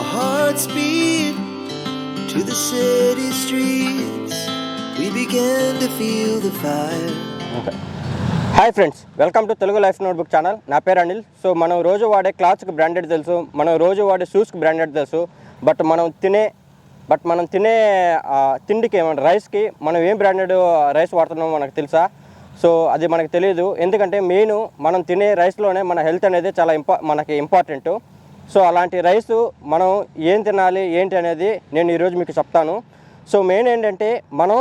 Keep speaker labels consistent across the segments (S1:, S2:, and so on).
S1: Our hearts beat to the city streets. We began to feel the fire.
S2: Hi friends welcome to Telugu life notebook channel నా పేరు Anil. So మనం రోజు వాడే క్లాత్స్కి branded తెలుసు. మనం రోజు వాడే షూస్కి బ్రాండెడ్ తెలుసు. బట్ మనం తినే బట్ మనం తినే తిండికి ఏమంటే రైస్కి మనం ఏం బ్రాండెడ్ రైస్ వాడుతున్నామో మనకు తెలుసా? సో అది మనకు తెలియదు ఎందుకంటే మెయిన్ మనం తినే రైస్లోనే మన హెల్త్ అనేది చాలా ఇంపా మనకి ఇంపార్టెంట్ సో అలాంటి రైస్ మనం ఏం తినాలి ఏంటి అనేది నేను ఈరోజు మీకు చెప్తాను. సో మెయిన్ ఏంటంటే మనం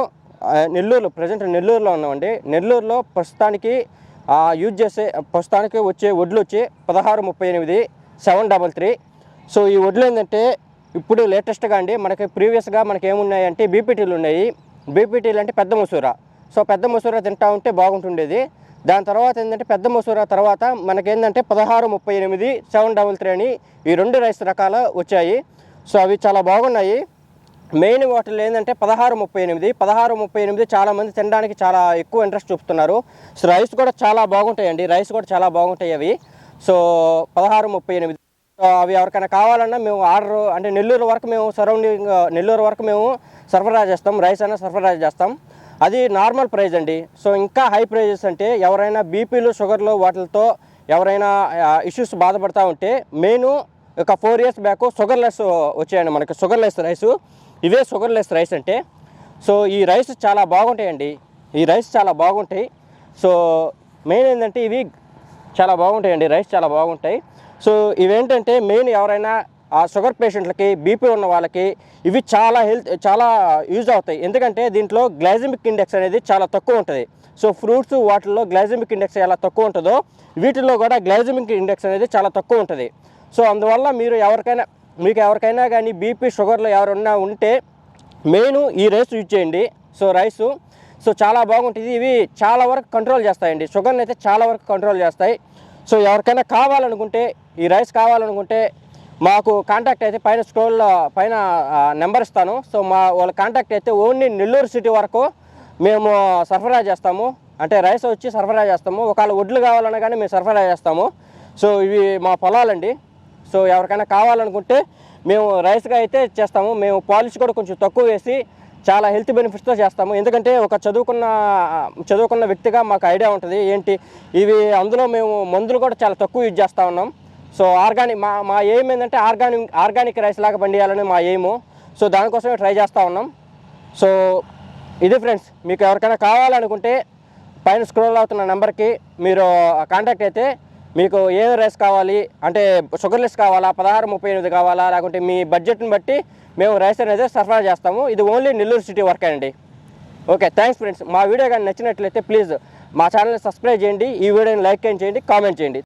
S2: నెల్లూరులో నెల్లూరు ప్రజెంట్ నెల్లూరులో ఉన్నామండి. నెల్లూరులో ప్రస్తుతానికి యూజ్ చేసే ప్రస్తుతానికి వచ్చే వడ్లు వచ్చి పదహారు ముప్పై ఎనిమిది సెవెన్ డబల్ త్రీ. సో ఈ వడ్లు ఏంటంటే ఇప్పుడు లేటెస్ట్గా అండి మనకి ప్రీవియస్గా మనకి ఏమున్నాయంటే బీపీటీలు ఉన్నాయి. బీపీటీలు అంటే పెద్ద మసూర. సో పెద్ద మసూర తింటా ఉంటే బాగుంటుండేది. దాని తర్వాత ఏంటంటే పెద్ద మసూర తర్వాత మనకేంటంటే పదహారు ముప్పై ఎనిమిది సెవెన్ డబల్ త్రీ అని ఈ రెండు రైస్ రకాలు వచ్చాయి. సో అవి చాలా బాగున్నాయి. మెయిన్ వాటిలో ఏంటంటే పదహారు ముప్పై ఎనిమిది. పదహారు ముప్పై ఎనిమిది చాలామంది తినడానికి చాలా ఎక్కువ ఇంట్రెస్ట్ చూపుతున్నారు. సో రైస్ కూడా చాలా బాగుంటాయండి. రైస్ కూడా చాలా బాగుంటాయి అవి. సో పదహారు ముప్పై ఎనిమిది. సో అవి ఎవరికైనా కావాలన్నా మేము ఆర్డర్ అంటే నెల్లూరు వరకు మేము సరౌండింగ్ నెల్లూరు వరకు మేము సరఫరా చేస్తాం. రైస్ అయినా సరఫరా చేస్తాం. అది నార్మల్ ప్రైస్ అండి. సో ఇంకా హై ప్రైజెస్ అంటే ఎవరైనా బీపీలు షుగర్లు వాటితో ఎవరైనా ఇష్యూస్ బాధపడతా ఉంటే మెయిన్ ఒక ఫోర్ ఇయర్స్ బ్యాక్ షుగర్లెస్ వచ్చాయండి మనకి. షుగర్లెస్ రైస్ ఇవే షుగర్లెస్ రైస్ అంటే. సో ఈ రైస్ చాలా బాగుంటాయండి. ఈ రైస్ చాలా బాగుంటాయి. సో మెయిన్ ఏంటంటే ఇవి చాలా బాగుంటాయండి. రైస్ చాలా బాగుంటాయి. సో ఇవేంటంటే మెయిన్ ఎవరైనా ఆ షుగర్ పేషెంట్లకి బీపీ ఉన్న వాళ్ళకి ఇవి చాలా హెల్త్ చాలా యూజ్ అవుతాయి. ఎందుకంటే దీంట్లో గ్లైజమిక్ ఇండెక్స్ అనేది చాలా తక్కువ ఉంటుంది. సో ఫ్రూట్స్ వాటిల్లో గ్లైజమిక్ ఇండెక్స్ ఎలా తక్కువ ఉంటుందో వీటిల్లో కూడా గ్లైజమిక్ ఇండెక్స్ అనేది చాలా తక్కువ ఉంటుంది. సో అందువల్ల మీరు ఎవరికైనా మీకు ఎవరికైనా కానీ బీపీ షుగర్లో ఎవరన్నా ఉంటే మెయిన్ ఈ రైస్ యూజ్ చేయండి. సో రైసు సో చాలా బాగుంటుంది. ఇవి చాలా వరకు కంట్రోల్ చేస్తాయండి. షుగర్ని అయితే చాలా వరకు కంట్రోల్ చేస్తాయి. సో ఎవరికైనా కావాలనుకుంటే ఈ రైస్ కావాలనుకుంటే మాకు కాంటాక్ట్ అయితే పైన స్క్రోల్లో పైన నెంబర్ ఇస్తాను. సో మా వాళ్ళ కాంటాక్ట్ అయితే ఓన్లీ నెల్లూరు సిటీ వరకు మేము సరఫరా చేస్తాము. అంటే రైస్ వచ్చి సరఫరా చేస్తాము. ఒకవేళ వడ్లు కావాలన్నా కానీ మేము సరఫరా చేస్తాము. సో ఇవి మా పొలాలండి. సో ఎవరికైనా కావాలనుకుంటే మేము రైస్గా అయితే చేస్తాము. మేము పాలిష్ కూడా కొంచెం తక్కువ వేసి చాలా హెల్త్ బెనిఫిట్స్తో చేస్తాము. ఎందుకంటే ఒక చదువుకున్న చదువుకున్న వ్యక్తిగా మాకు ఐడియా ఉంటుంది. ఏంటి? ఇవి అందులో మేము మందులు కూడా చాలా తక్కువ యూజ్ చేస్తూ ఉన్నాం. సో ఆర్గానిక్ మా మా ఎయిమ్ ఏంటంటే ఆర్గానిక్ ఆర్గానిక్ రైస్ లాగా పండియాలని మా ఎయిమ్ సో దానికోసమే ట్రై చేస్తూ ఉన్నాం. సో ఇది ఫ్రెండ్స్ మీకు ఎవరికైనా కావాలనుకుంటే పైన స్క్రోల్ అవుతున్న నెంబర్కి మీరు కాంటాక్ట్ అయితే మీకు ఏ రైస్ కావాలి అంటే షుగర్లెస్ కావాలా పదహారు ముప్పై ఎనిమిది కావాలా లేకుంటే మీ బడ్జెట్ని బట్టి మేము రైస్ అనేది సరఫరా చేస్తాము. ఇది ఓన్లీ నెల్లూరు సిటీ వర్క్ అండి. ఓకే థ్యాంక్స్ ఫ్రెండ్స్ మా వీడియో కానీ నచ్చినట్లయితే ప్లీజ్ మా ఛానల్ని సబ్స్క్రైబ్ చేయండి. ఈ వీడియోని లైక్ చేయండి కామెంట్ చేయండి.